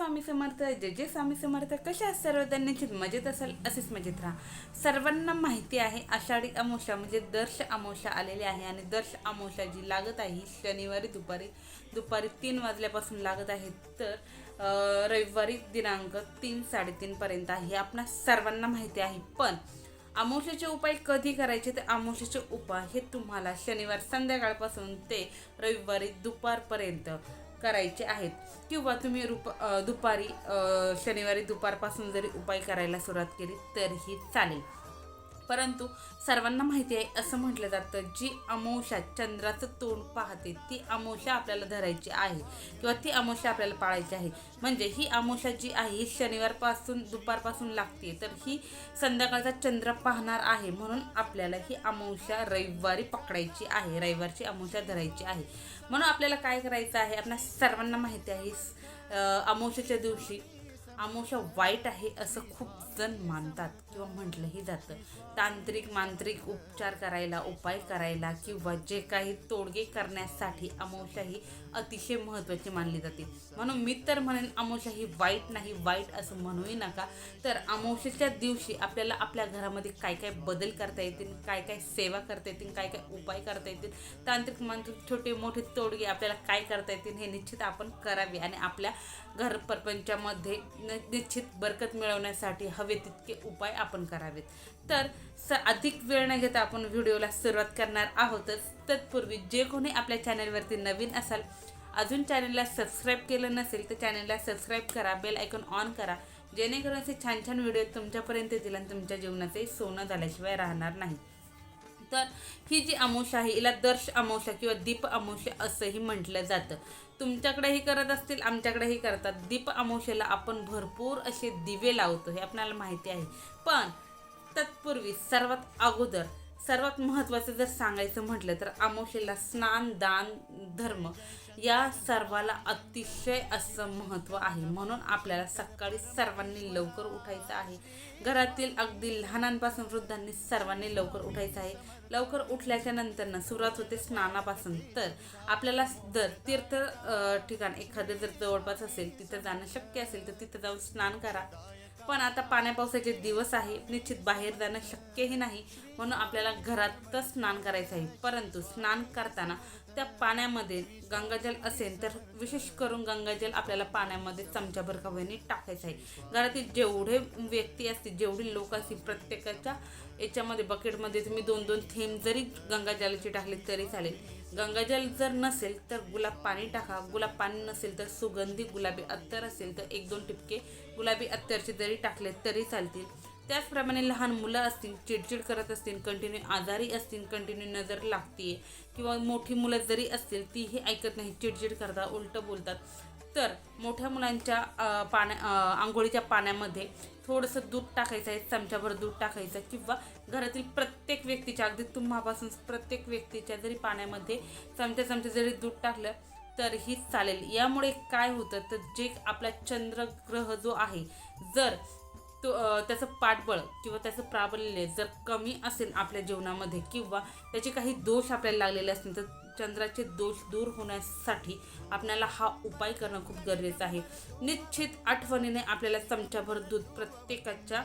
स्वामी समर्थ जय जय स्वामी समर्थ. कशा आहात सर्वजण निश्चित मजेत असाल असेच मजेत राहा. सर्वांना माहिती आहे आषाढी अमावस्या म्हणजे दर्श अमावस्या आलेली आहे आणि दर्श अमावस्या जी लागत आहे शनिवारी दुपारी दुपारी तीन वाजल्यापासून लागत आहे. तर रविवारी दिनांक तीन साडेतीनपर्यंत आहे हे आपणा सर्वांना माहिती आहे. पण अमावस्याचे उपाय कधी करायचे? तर अमावस्याचे उपाय हे तुम्हाला शनिवार संध्याकाळपासून ते रविवारी दुपारपर्यंत करायचे आहेत. किंवा तुम्ही रुप दुपारी शनिवारी दुपारपासून जरी उपाय करायला सुरुवात केली तरीही चालेल. परंतु सर्वांना माहिती आहे असं म्हटलं जातं जी अमोषा चंद्राचं तोंड पाहते ती अमोषा आपल्याला धरायची आहे किंवा ती अमोषा आपल्याला पाळायची आहे. म्हणजे ही अमोषा जी आहे ही शनिवारपासून दुपारपासून लागते तर ही संध्याकाळचा चंद्र पाहणार आहे म्हणून आपल्याला ही अमोषा रविवारी पकडायची आहे रविवारची अमोषा धरायची आहे. म्हणून आपल्याला काय करायचं आहे आपल्या सर्वांना माहिती आहे अं, दिवशी अमावस्या वाईट आहे असं खूप जण मानतात किंवा म्हटलंही जातं. तांत्रिक मांत्रिक उपचार करायला उपाय करायला किंवा जे काही तोडगे करण्यासाठी अमावस्या ही अतिशय महत्त्वाची मानली जाते. म्हणून मी तर म्हणेन अमावस्या ही वाईट नाही वाईट असं म्हणूही नका. तर अमावस्येच्या दिवशी आपल्याला आपल्या घरामध्ये काय काय बदल करता येतील काय काय सेवा करता येतील काय काय उपाय करता येतील तांत्रिक मांत्रिक छोटे मोठे तोडगे आपल्याला काय करता येतील हे निश्चित आपण करावे आणि आपल्या घर प्रपंचामध्ये निश्चित बरकत मिळवण्यासाठी हवे तितके उपाय आपण करावेत. तर स अधिक वेळ न घेता आपण व्हिडिओला सुरुवात करणार आहोतच. तत्पूर्वी जे कोणी आपल्या चॅनलवरती नवीन असाल अजून चॅनलला सबस्क्राईब केलं नसेल तर चॅनलला सबस्क्राईब करा बेल ऐकून ऑन करा. जेणेकरून असे छान छान व्हिडिओ तुमच्यापर्यंत येतील आणि तुमच्या जीवनाचे सोनं झाल्याशिवाय राहणार नाही. तर ही जी अमावस्या आहे हिला दर्श अमावस्या किंवा दीप अमावस्या असंही म्हटलं जातं. तुमच्याकडेही करत असतील आमच्याकडेही करतात. दीप अमावशेला आपण भरपूर असे दिवे लावतो हे आपल्याला माहिती आहे. पण तत्पूर्वी सर्वात अगोदर सर्वात महत्त्वाचं जर सांगायचं म्हटलं तर अमावशेला स्नान दान धर्म या सर्वाला अतिशय असं महत्त्व आहे. म्हणून आपल्याला सकाळी सर्वांनी लवकर उठायचं आहे. घरातील अगदी लहानांपासून वृद्धांनी सर्वांनी लवकर उठायचं आहे. लवकर उठल्याच्या नंतरनं सुरुवात होते स्नानापासून. तर आपल्याला जर तीर्थ ठिकाण एखादं जर जवळपास असेल तिथं जाणं शक्य असेल तर तिथं जाऊन स्नान करा. पण आता पाण्या पावसाचे दिवस आहे. निश्चित बाहेर जाणं शक्यही नाही. म्हणून आपल्याला घरातच स्नान करायचं आहे. परंतु स्नान करताना त्या पाण्यामध्ये गंगाजल असेल तर विशेष करून गंगाजल आपल्याला पाण्यामध्ये चमच्याभर कव्याने टाकायचं आहे. घरातील जेवढे व्यक्ती असतील जेवढे लोक असतील प्रत्येकाच्या याच्यामध्ये बकेटमध्ये तुम्ही दोन दोन थेंब जरी गंगाजलाचे टाकले तरी चालेल. गंगाजल जर नसेल तर गुलाब पाणी टाका. गुलाब पाणी नसेल तर सुगंधी गुलाबी अत्तर असेल तर एक दोन टिपके गुलाबी अत्तरचे जरी टाकले तरी चालतील. त्याचप्रमाणे लहान मुलं असतील चिडचिड करत असतील कंटिन्यू आजारी असतील कंटिन्यू नजर लागते किंवा मोठी मुलं जरी असतील तीही ऐकत नाही चिडचिड करतात उलटं बोलतात. तर मोठ्या मुलांच्या पाण्या आंघोळीच्या पाण्यामध्ये थोडंसं दूध टाकायचं आहे चमच्याभर दूध टाकायचं किंवा घरातील प्रत्येक व्यक्तीच्या अगदी तुम्हापासून प्रत्येक व्यक्तीच्या जरी पाण्यामध्ये चमच्या चमच्या जरी दूध टाकलं तरीही चालेल. यामुळे काय होतं तर जे आपला चंद्रग्रह जो आहे जर तो त्याचं पाठबळ किंवा त्याचं प्राबल्य जर कमी असेल आपल्या जीवनामध्ये किंवा त्याचे काही दोष आपल्याला लागलेले असतील तर चंद्राचे दोष दूर होण्यासाठी आपल्याला हा उपाय करणं खूप गरजेचं आहे. निश्चित आठवणीने आपल्याला चमच्याभर दूध प्रत्येकाच्या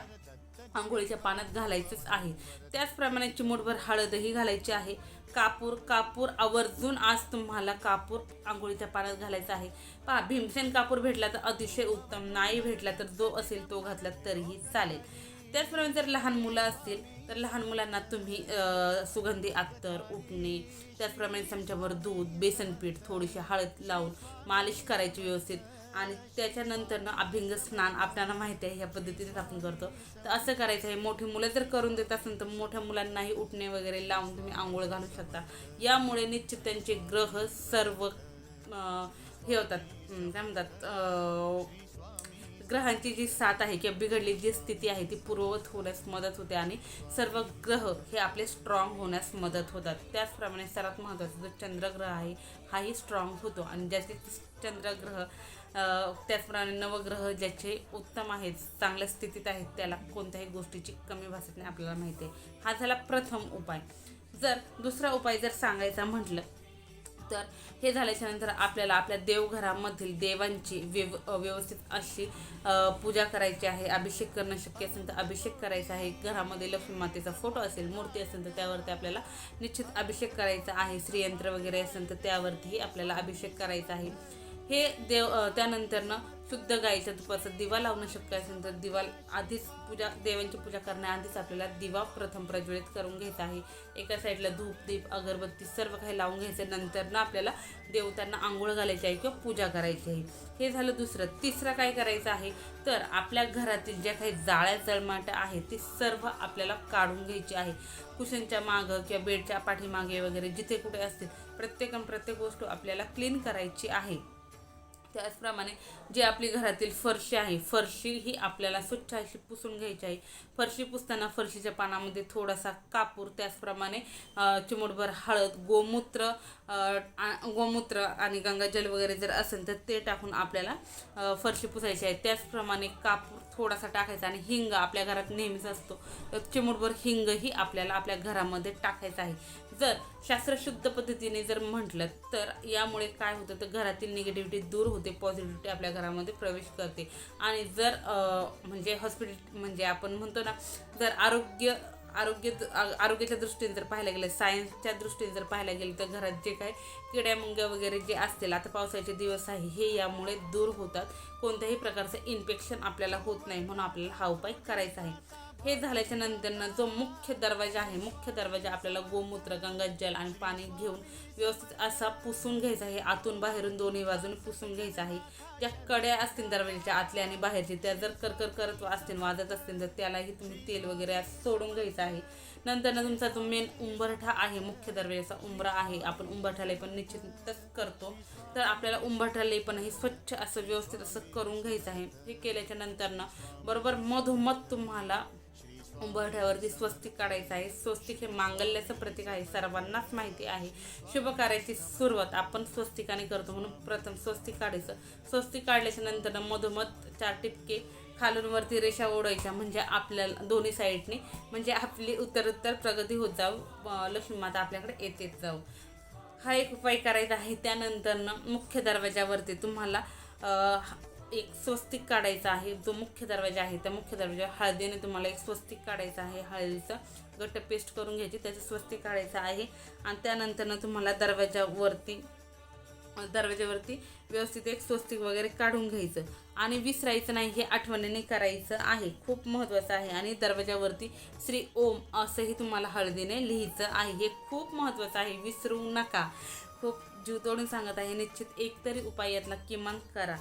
आंघोळीच्या पाण्यात घालायचंच आहे. त्याचप्रमाणे चिमूटभर हळदही घालायची आहे. कापूर कापूर आवर्जून आज तुम्हाला कापूर आंघोळीच्या पाण्यात घालायचा आहे. पहा भीमसेन कापूर भेटला तर अतिशय उत्तम नाही भेटला तर जो असेल तो घातला तरीही चालेल. त्याचप्रमाणे जर लहान मुलं असतील तर लहान मुलांना तुम्ही सुगंधी अत्तर उठणे त्याचप्रमाणे चमच्याभर दूध बेसन पीठ थोडीशी हळद लावून मालिश करायची व्यवस्थित. आणि त्याच्यानंतर ना अभ्यंग स्नान आपल्याला माहिती आहे ह्या पद्धतीने आपण करतो. तर असं करायचं आहे मोठी मुलं जर करून देत असेल तर मोठ्या मुलांनाही उठणे वगैरे लावून तुम्ही आंघोळ घालू शकता. यामुळे निश्चित त्यांचे ग्रह सर्व हे होतात. काय म्हणतात ग्रहांची जी साथ आहे किंवा बिघडलेली जी स्थिती आहे ती पूर्ववत होण्यास मदत होते आणि सर्व ग्रह हे आपले स्ट्रॉंग होण्यास मदत होतात. त्याचप्रमाणे सर्वात महत्त्वाचा जो चंद्रग्रह आहे हाही स्ट्रॉंग होतो. आणि ज्याचे चंद्रग्रह त्याचप्रमाणे नवग्रह ज्याचे उत्तम आहेत चांगल्या स्थितीत आहेत त्याला कोणत्याही गोष्टीची कमी भासत नाही आपल्याला माहिती आहे. हा झाला प्रथम उपाय. जर दुसरा उपाय जर सांगायचा म्हटलं तर हे झाल्याच्यानंतर आपल्याला आपल्या देवघरामधील देवांची व्यव व्यवस्थित अशी पूजा करायची आहे अभिषेक करणं शक्य असेल तर अभिषेक करायचा आहे. घरामध्ये लक्ष्मी मातेचा फोटो असेल मूर्ती असेल तर त्यावरती आपल्याला निश्चित अभिषेक करायचा आहे. श्रीयंत्र वगैरे असेल तर त्यावरतीही आपल्याला अभिषेक करायचा आहे. हे देव त्यानंतरनं शुद्ध गाईच्या तुपाचा दिवा लावणं शक्य असेल तर दिवा आधीच पूजा देवांची पूजा करण्याआधीच आपल्याला दिवा प्रथम प्रज्वलित करून घ्यायचा आहे. एका साईडला धूप दीप अगरबत्ती सर्व काही लावून घ्यायचं नंतरनं आपल्याला देवतांना आंघोळ घालायची आहे किंवा पूजा करायची आहे. हे झालं दुसरं. तिसरं काय करायचं आहे? तर आपल्या घरातील ज्या काही जाळ्या जळमाट आहेत ती सर्व आपल्याला काढून घ्यायची आहे. कुशनच्या मागं किंवा बेडच्या पाठीमागे वगैरे जिथे कुठे असतील प्रत्येक प्रत्येक गोष्ट आपल्याला क्लीन करायची आहे. त्याचप्रमाणे जी आपली घरातील फरशी आहे फरशी ही आपल्याला स्वच्छ अशी पुसून घ्यायची आहे. फरशी पुसताना फरशीच्या पानामध्ये थोडासा कापूर त्याचप्रमाणे चिमूटभर हळद गोमूत्र गोमूत्र आणि गंगाजल वगैरे जर असेल तर ते टाकून आपल्याला फरशी पुसायची आहे. त्याचप्रमाणे कापूर थोडासा टाकायचा आणि हिंग आपल्या घरात नेहमीच असतो. तर चिमूटभर हिंगही आपल्याला आपल्या घरामध्ये टाकायचा आहे. जर शास्त्रशुद्ध पद्धतीने जर म्हटलं तर यामुळे काय होतं तर घरातील निगेटिव्हिटी दूर होते पॉझिटिव्हिटी आपल्या घरामध्ये प्रवेश करते. आणि जर म्हणजे हॉस्पिटल म्हणजे आपण म्हणतो ना जर आरोग्य आरोग्य आरोग्याच्या दृष्टीने जर पाहायला गेलं सायन्सच्या दृष्टीने जर पाहायला गेलं तर घरात जे काय किड्या मुंग्या वगैरे जे असतील आता पावसाचे दिवस आहे हे यामुळे दूर होतात. कोणत्याही प्रकारचं इन्फेक्शन आपल्याला होत नाही म्हणून आपल्याला हा उपाय करायचा आहे. हे झाल्याच्यानंतर जो मुख्य दरवाजा आहे मुख्य दरवाजा आपल्याला गोमूत्र गंगाजल आणि पाणी घेऊन व्यवस्थित असा पुसून घ्यायचा आहे. आतून बाहेरून दोन्ही बाजूने पुसून घ्यायचा आहे. ज्या कड्या असतील दरवाजाच्या आतल्या आणि बाहेरच्या त्या जर करकर करत असतील वाजत असतील तर त्यालाही तुम्ही तेल वगैरे असं सोडून घ्यायचं आहे. नंतरनं तुमचा जो मेन उंबरठा आहे मुख्य दरवाजाचा उंबरा आहे आपण उंबरठ्याला पण निश्चितच करतो. तर आपल्याला उंबरठ्याला पण हे स्वच्छ असं व्यवस्थित असं करून घ्यायचं आहे. हे केल्याच्या नंतरनं बरोबर मधोमध तुम्हाला उंबरठ्यावरती स्वस्तिक काढायचं आहे. स्वस्तिक हे मांगल्याचं प्रतीक आहे. सर्वांनाच माहिती आहे. शुभ कार्याची सुरुवात आपण स्वस्तिकाने करतो म्हणून प्रथम स्वस्तिक काढायचं. स्वस्तिक काढल्याच्या नंतर मधोमध चार टिपके खालून वरती रेषा ओढायच्या. म्हणजे आपल्याला दोन्ही साईडने म्हणजे आपली उत्तरोत्तर प्रगती होत जाऊ. लक्ष्मी माता आपल्याकडे येत येत जाऊ. हा एक उपाय करायचा आहे. त्यानंतरनं मुख्य दरवाजावरती तुम्हाला एक स्वस्तिक काढायचा आहे. जो मुख्य दरवाजा आहे त्या मुख्य दरवाजा हळदीने तुम्हाला एक स्वस्तिक काढायचं आहे. हळदीचं घट्ट पेस्ट करून घ्यायची त्याचं स्वस्तिक काढायचं आहे. आणि त्यानंतरनं तुम्हाला दरवाजावरती दरवाजावरती व्यवस्थित एक स्वस्तिक वगैरे काढून घ्यायचं. आणि विसरायचं नाही हे आठवणीने करायचं आहे. खूप महत्त्वाचं आहे. आणि दरवाजावरती श्री ओम असंही तुम्हाला हळदीने लिहायचं आहे. हे खूप महत्त्वाचं आहे. विसरू नका. खूप जीव तोडून सांगत आहे. निश्चित एक तरी उपाय यातला किमान करा.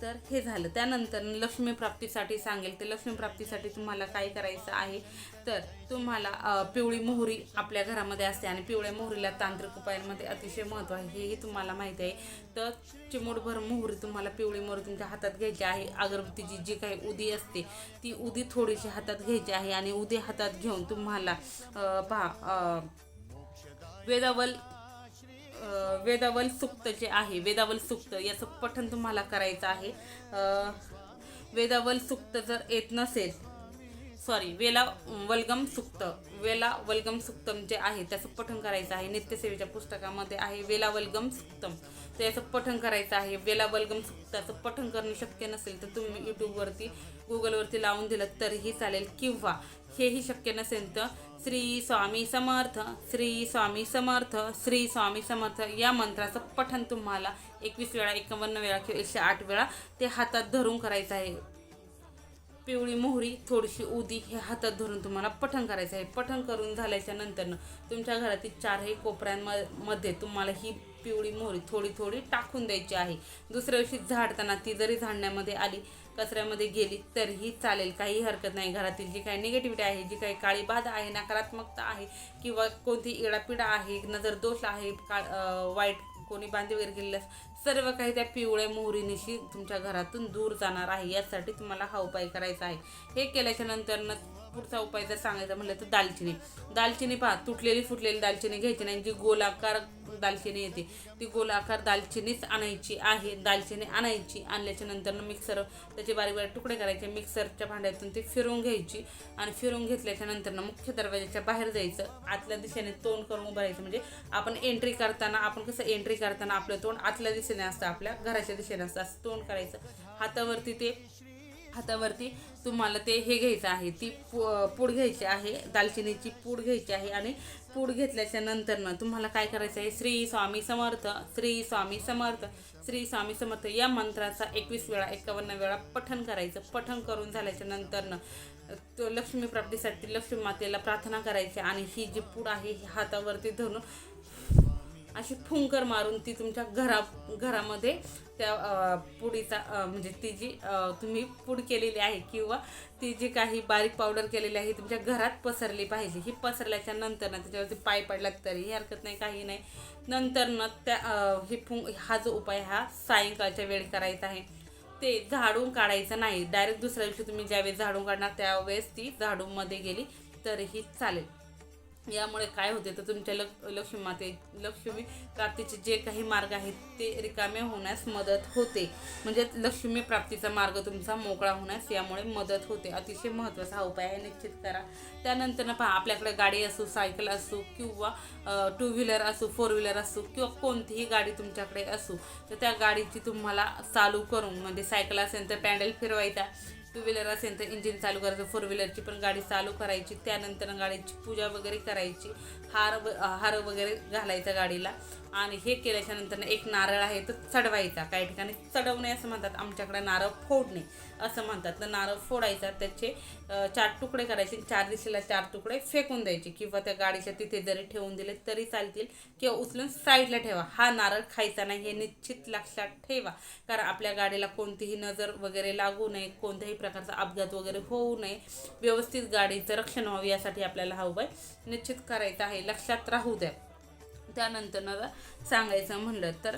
तर हे झालं. त्यानंतर लक्ष्मीप्राप्तीसाठी सांगेल ते. लक्ष्मी प्राप्तीसाठी तुम्हाला काय करायचं आहे? तर तुम्हाला पिवळी मोहरी आपल्या घरामध्ये असते आणि पिवळ्या मोहरीला तांत्रिक उपायांमध्ये अतिशय महत्त्व आहे. हेही तुम्हाला माहिती आहे. तर चिमूटभर मोहरी तुम्हाला पिवळी मोहरी तुमच्या हातात घ्यायची आहे. अगरबत्तीची जी काही उदी असते ती उदी थोडीशी हातात घ्यायची आहे आणि उदी हातात घेऊन तुम्हाला पहा वेदावल वेदावल सुक्त जे आहे वेदावल सुक्त याचं पठण तुम्हाला करायचं आहे. वेदावल सुक्त जर येत नसेल सॉरी वेला वल्गम सुक्त वेला वल्गम सुक्तम जे आहे त्याचं पठण करायचं आहे. नित्यसेवेच्या पुस्तकामध्ये आहे वेला वल्गम सुक्तम. तर याचं पठण करायचं आहे वेला वल्गम सुक्ताचं पठण करणं शक्य नसेल तर तुम्ही यूट्यूबवरती गुगलवरती लावून दिलं तरीही चालेल. किंवा हेही शक्य नसेल तर श्री स्वामी समर्थ श्री स्वामी समर्थ श्री स्वामी समर्थ या मंत्राचं पठण तुम्हाला एकवीस वेळा एकावन्न वेळा किंवा एकशे आठ वेळा ते हातात धरून करायचं आहे. पिवळी मोहरी थोडीशी उदी हे हातात धरून तुम्हाला पठण करायचं आहे. पठण करून झाल्याच्या नंतरनं तुमच्या घरातील चारही कोपऱ्यांमध्ये तुम्हाला ही पिवळी मोहरी थोडी थोडी टाकून द्यायची आहे. दुसऱ्या दिवशी झाडताना ती जरी झाडण्यामध्ये आली कचऱ्यामध्ये गेली तरीही चालेल. काही हरकत नाही घरातील जी काही निगेटिव्हिटी आहे जी काही काळी बाधा आहे नकारात्मकता आहे किंवा कोणती इडापिडा आहे नजर दोष आहे का वाईट कोणी बांधे वगैरे गेलेलं सर्व काही त्या पिवळ्या मोहरीनिशी तुमच्या घरातून दूर जाणार आहे यासाठी तुम्हाला हा उपाय करायचा आहे. हे केल्याच्या नंतरनं पुढचा उपाय जर सांगायचा म्हटलं तर दालचिनी. दालचिनी पहा तुटलेली फुटलेली दालचिनी घ्यायची नाही जी गोलाकार दालचिनी येते ती गोलाकार दालचिनीच आणायची आहे. दालचिनी आणायची आणल्याच्या नंतर मिक्सर त्याचे बारीक बारीक तुकडे करायचे मिक्सरच्या भांड्यातून ते फिरून घ्यायची आणि फिरून घेतल्याच्या नंतर मुख्य दरवाजाच्या बाहेर जायचं. आतल्या दिशेने तोंड करून उभं राहायचं. म्हणजे आपण एंट्री करताना आपण कसं एंट्री करताना आपलं तोंड आतल्या दिशेने असतं आपल्या घराच्या दिशेने असतं. असं तोंड करायचं हातावरती ते हातावरती तुम्हाला ते हे घ्यायचं आहे. ती पू पूड घ्यायची आहे दालचिनीची पूड घ्यायची आहे आणि पूड घेतल्याच्या नंतरनं तुम्हाला काय करायचं आहे? श्री स्वामी समर्थ श्री स्वामी समर्थ श्री स्वामी समर्थ या मंत्राचा एकवीस वेळा एकावन्न वेळा पठण करायचं. पठण करून झाल्याच्या नंतरनं तो लक्ष्मी प्राप्तीसाठी लक्ष्मी मातेला प्रार्थना करायची आणि ही जी पूड आहे ही हातावरती धरून अशी फुंकर मारून ती तुमच्या घरा घरामध्ये त्या पुडीचा म्हणजे ती जी तुम्ही पूड केलेली आहे किंवा ती जी काही बारीक पावडर केलेली आहे तुमच्या घरात पसरली पाहिजे. ही पसरल्याच्या नंतर ना त्याच्यावरती पाय पडलात तरी हरकत नाही काही नाही. नंतर ना त्या ही फुंक हा जो उपाय हा सायंकाळच्या वेळी करायचा आहे. ते झाडून काढायचं नाही. डायरेक्ट दुसऱ्या दिवशी तुम्ही ज्यावेळेस झाडून काढणार त्यावेळेस ती झाडूमध्ये गेली तरीही चालेल. यामुळे काय होते तर तुमच्या लक्ष लक्ष्मी माते लक्ष्मी प्राप्तीचे जे काही मार्ग आहेत ते रिकामे होण्यास मदत होते. म्हणजे लक्ष्मी प्राप्तीचा मार्ग तुमचा मोकळा होण्यास यामुळे मदत होते. अतिशय महत्त्वाचा हा उपाय आहे निश्चित करा. त्यानंतर पहा आपल्याकडे गाडी असो सायकल असो किंवा टू व्हीलर असो फोर व्हीलर असो किंवा कोणतीही गाडी तुमच्याकडे असो तर त्या गाडीची तुम्हाला चालू करून म्हणजे सायकल असेल तर पॅन्डल फिरवायचा टू व्हीलर असेल तर इंजिन चालू करायचं फोर व्हीलरची पण गाडी चालू करायची त्यानंतर गाडीची पूजा वगैरे करायची हार हार वगैरे घालायचा गाडीला. आणि हे केल्याच्यानंतर एक नारळ आहे तो चढवायचा. काही ठिकाणी चढवणे असं म्हणतात. आमच्याकडे नारळ फोडणे असं म्हणतात. तर नारळ फोडायचा त्याचे चार तुकडे करायचे. चार दिशेला चार तुकडे फेकून द्यायचे. किंवा त्या गाडीच्या तिथे जरी ठेवून दिले तरी चालतील. किंवा उचलून साईडला ठेवा. हा नारळ खायचा नाही हे निश्चित लक्षात ठेवा. कारण आपल्या गाडीला कोणतीही नजर वगैरे लागू नये. कोणत्याही प्रकारचा अपघात वगैरे होऊ नये. व्यवस्थित गाडीचं रक्षण व्हावं यासाठी आपल्याला हा उपाय निश्चित करायचा आहे. लक्षात राहू द्या. त्यानंतर मला सांगायचं म्हणलं तर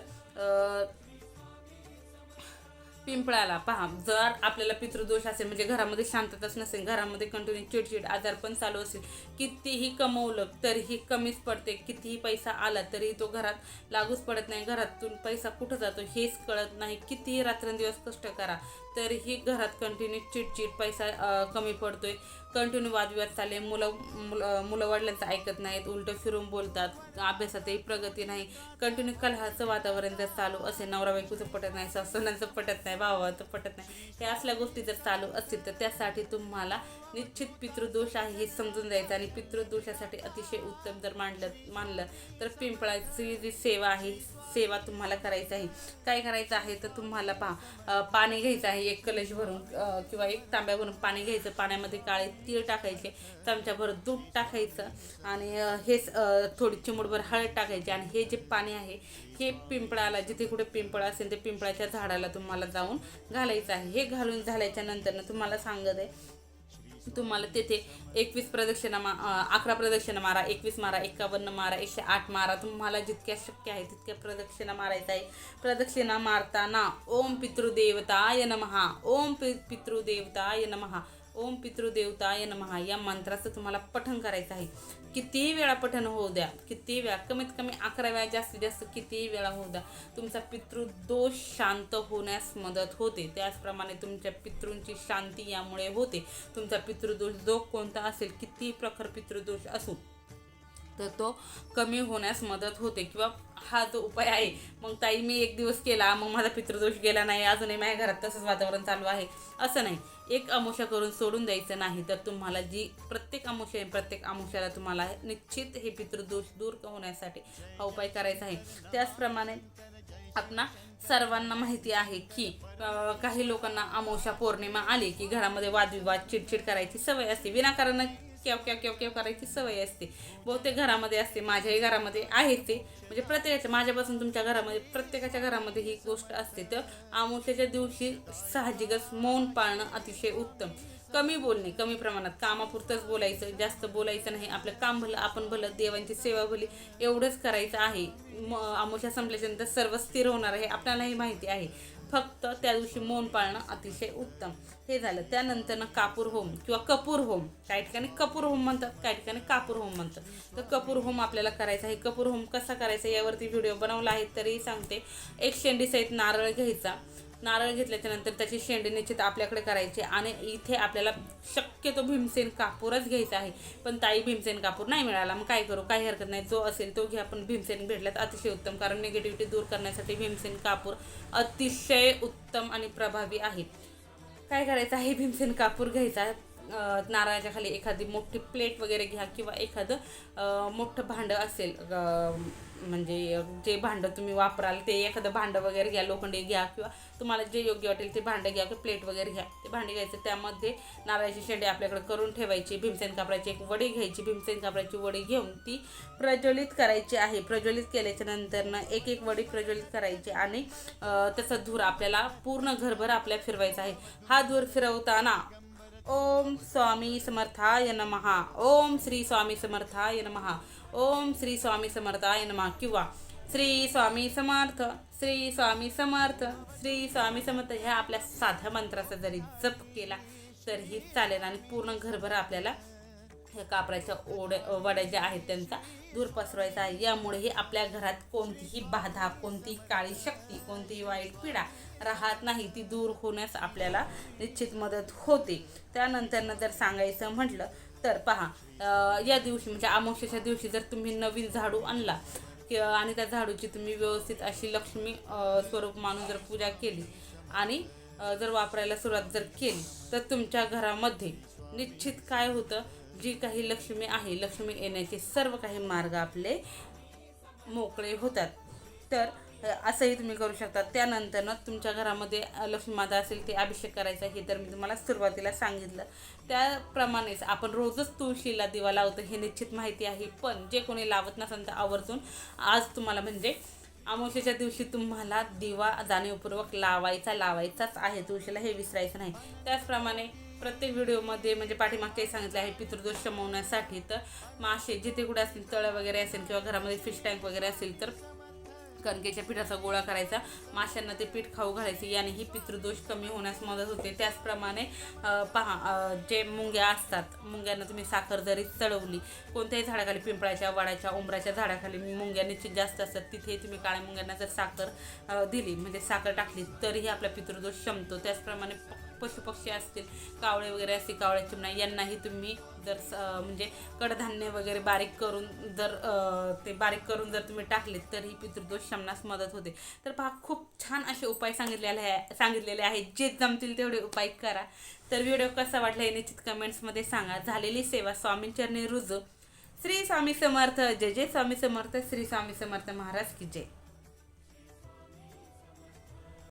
पिंपळाला पहा जर आपल्याला पितृदोष असेल म्हणजे घरामध्ये शांतताच नसेल घरामध्ये कंटिन्यू चिडचिड आजार पण चालू असेल कितीही कमवलं तरीही कमीच पडते कितीही पैसा आला तरी तो घरात लागूच पडत नाही घरातून पैसा कुठं जातो हेच कळत नाही कितीही रात्रंदिवस कष्ट करा तरीही घरात कंटिन्यू चिडचिड पैसा कमी पडतोय. कंटिन्यू वादविवाद चालले मुलं मुलं मुलं वडिलांचं ऐकत नाहीत उलटं फिरून बोलतात अभ्यासातही प्रगती नाही. कंटिन्यू कलहाचं वातावरण जर चालू असेल नवरा बायकोचं पटत नाही सासूनांचं पटत नाही भावाचं पटत नाही हे असल्या गोष्टी जर चालू असतील तर त्यासाठी तुम्हाला निश्चित पितृदोष आहे हे समजून जायचं आणि पितृदोषासाठी अतिशय उत्तम जर मांडलं मानलं तर पिंपळाची जी सेवा आहे सेवा तुम्हाला करायचं आहे. काय करायचं आहे तर तुम्हाला पहा पाणी घ्यायचं आहे एक कलश भरून किंवा एक तांब्या भरून पाणी घ्यायचं पाण्यामध्ये काळे तीळ टाकायचे चमच्याभर दूध टाकायचं आणि हेच थोडी चिमूटभर हळद टाकायची आणि हे जे पाणी आहे हे पिंपळाला जिथे कुठे पिंपळ असेल ते पिंपळाच्या झाडाला तुम्हाला जाऊन घालायचं आहे. हे घालून झाल्याच्या नंतरनं तुम्हाला सांगत आहे तुम्हाला तेथे एकवीस प्रदक्षिणा मा अकरा प्रदक्षिणा मारा एकवीस मारा एकावन्न मारा एकशे आठ मारा. तुम्हाला जितक्या शक्य आहे तितक्या प्रदक्षिणा मारायचं आहे. प्रदक्षिणा मारताना ओम पितृदेवताय नमहा. ओम पि पितृदेवताय नमहा. ओम पितृदेवताय नमहा या मंत्राचं तुम्हाला पठण करायचं आहे. कितीही वेळा पठण होऊ द्या कितीही वेळा कमीत कमी अकरा वेळा जास्तीत जास्त कितीही वेळा होऊ द्या तुमचा पितृदोष शांत होण्यास मदत होते. त्याचप्रमाणे तुमच्या पितृंची शांती यामुळे होते. तुमचा पितृदोष जो कोणता असेल कितीही प्रकार पितृदोष असो तर तो कमी होण्यास मदत होते. किंवा हा जो उपाय आहे मग ताई मी एक दिवस केला मग माझा पितृदोष गेला नाही अजूनही माझ्या घरात तसंच वातावरण चालू आहे. असं नाही. एक अमुषा करून सोडून द्यायचं नाही तर तुम्हाला जी प्रत्येक अमुषा आहे प्रत्येक अमुषाला तुम्हाला निश्चित हे पितृदोष दूर होण्यासाठी हा उपाय करायचा आहे. त्याचप्रमाणे आपणा सर्वांना माहिती आहे की काही लोकांना अमावस्या पौर्णिमा आली की घरामध्ये वादविवाद चिडचिड करायची सवय असते. विनाकारण केव केव केव केव करायची सवय असते. बहुतेक घरामध्ये असते माझ्याही घरामध्ये आहे ते. म्हणजे प्रत्येकाच्या माझ्यापासून तुमच्या घरामध्ये प्रत्येकाच्या घरामध्ये ही गोष्ट असते. तर अमावस्याच्या दिवशी साहजिकच मौन पाळणं अतिशय उत्तम. कमी बोलणे कमी प्रमाणात. कामापुरतंच बोलायचं जास्त बोलायचं नाही. आपलं काम भलं आपण भलं देवांची सेवा भली एवढंच करायचं आहे. म अमोशा संपल्याच्यानंतर सर्व स्थिर होणार आहे आपल्यालाही माहिती आहे. फक्त त्या दिवशी मौन पाळणं अतिशय उत्तम. हे झालं. त्यानंतर कापूर होम किंवा कपूर होम. काही ठिकाणी कपूर होम म्हणतात काही ठिकाणी कापूर होम म्हणतात. तर कपूर होम आपल्याला करायचा आहे. कपूर होम कसा करायचा यावरती व्हिडिओ बनवला आहे तरीही सांगते. एक शेंडीसहित नारळ घ्यायचा. नारळ घेतल्याच्यानंतर त्याची शेंडी निश्चित आपल्याकडे करायची आणि इथे आपल्याला शक्यतो भीमसेन कापूरच घ्यायचा आहे. पण ताई भीमसेन कापूर नाही मिळाला. मग काय करू? काही हरकत नाही. जो असेल तो घ्या. पण भीमसेन भेटल्यात अतिशय उत्तम. कारण निगेटिव्हिटी दूर करण्यासाठी भीमसेन कापूर अतिशय उत्तम आणि प्रभावी आहे. काय करायचं आहे? भीमसेन कापूर घ्यायचा. नारळाच्या खाली एखादी मोठी प्लेट वगैरे घ्या किंवा एखादं मोठं भांडं असेल म्हणजे जे भांडं तुम्ही वापराल ते एखादं भांडं वगैरे घ्या लोखंडी घ्या किंवा तुम्हाला जे योग्य वाटेल ते भांडं घ्या किंवा प्लेट वगैरे घ्या. ते भांडे घ्यायचं त्यामध्ये नारळाची शेंडी आपल्याकडे करून ठेवायची भीमसेन कापडाची एक वडी घ्यायची भीमसेन कापडाची वडी घेऊन ती प्रज्वलित करायची आहे. प्रज्वलित केल्याच्या नंतरनं एक एक वडी प्रज्वलित करायची आणि त्याचा धूर आपल्याला पूर्ण घरभर आपल्या फिरवायचा आहे. हा धूर फिरवताना ओम स्वामी समर्थाय नमहा ओम श्री स्वामी समर्थाय नमहा ओम श्री स्वामी समर्थाय नमहा किंवा श्री स्वामी समर्थ श्री स्वामी समर्थ श्री स्वामी समर्थ ह्या आपल्या साध्या मंत्राचा जरी जप केला तरीही चालेल आणि पूर्ण घरभर आपल्याला ह्या कापडाच्या ओढ वड्या ज्या आहेत त्यांचा दूर पसरवायचा आहे. यामुळेही आपल्या घरात कोणतीही बाधा कोणतीही काळी शक्ती कोणतीही वाईट पिढा राहत नाही ती दूर होण्यास आपल्याला निश्चित मदत होते. त्यानंतरनं जर सांगायचं म्हटलं तर पहा या दिवशी म्हणजे अमावस्याच्या दिवशी जर तुम्ही नवीन झाडू आणला किंवा आणि त्या झाडूची तुम्ही व्यवस्थित अशी लक्ष्मी स्वरूप मानून जर पूजा केली आणि जर वापरायला सुरुवात जर केली तर तुमच्या घरामध्ये निश्चित काय होतं? जी काही लक्ष्मी आहे लक्ष्मी येण्याचे सर्व काही मार्ग आपले मोकळे होतात. तर असंही तुम्ही करू शकता. त्यानंतरनं तुमच्या घरामध्ये लक्ष्मी माता असेल ते अभिषेक करायचा हे तर मी तुम्हाला सुरुवातीला सांगितलं. त्याप्रमाणेच आपण रोजच तुळशीला दिवा लावतो हे निश्चित माहिती आहे. पण जे कोणी लावत नसेल तर आवर्जून आज तुम्हाला म्हणजे अमावस्येच्या दिवशी तुम्हाला दिवा जाणीवपूर्वक लावायचा लावायचाच आहे. तुळशीला हे विसरायचं नाही. त्याचप्रमाणे प्रत्येक व्हिडिओमध्ये म्हणजे पाठीमागच्याही सांगितलं आहे पितृदोष शमवण्यासाठी. तर मासे जिथे कुठे असतील तळं वगैरे असेल किंवा घरामध्ये फिश टँक वगैरे असेल तर कणकेच्या पिठाचा गोळा करायचा. माशांना ते पीठ खाऊ घालायचे यानेही पितृदोष कमी होण्यास मदत होते. त्याचप्रमाणे पहा जे मुंग्या असतात मुंग्यांना तुम्ही साखर जरी चढवली कोणत्याही झाडाखाली पिंपळाच्या वडाच्या उंबराच्या झाडाखाली मुंग्या निश्चित जास्त असतात. तिथे तुम्ही काळ्या मुंग्यांना जर साखर दिली म्हणजे साखर टाकली तरीही आपला पितृदोष शमतो. त्याचप्रमाणे प- पशुपक्षी असतील कावळे वगैरे असतील कावळ्या चिमणा यांनाही तुम्ही जर स- म्हणजे कडधान्य वगैरे बारीक करून जर ते बारीक करून जर तुम्ही टाकलेत तरीही पितृदोष शमनास मदत होते. तर पहा खूप छान असे उपाय सांगितलेले आहे सांगितलेले आहेत. जे जमतील तेवढे उपाय करा. तर व्हिडिओ कसा वाटला हे निश्चित कमेंट्समध्ये सांगा. झालेली सेवा स्वामींचरणी रुजू. श्री स्वामी समर्थ. जय जय स्वामी समर्थ. श्री स्वामी समर्थ महाराज की जय.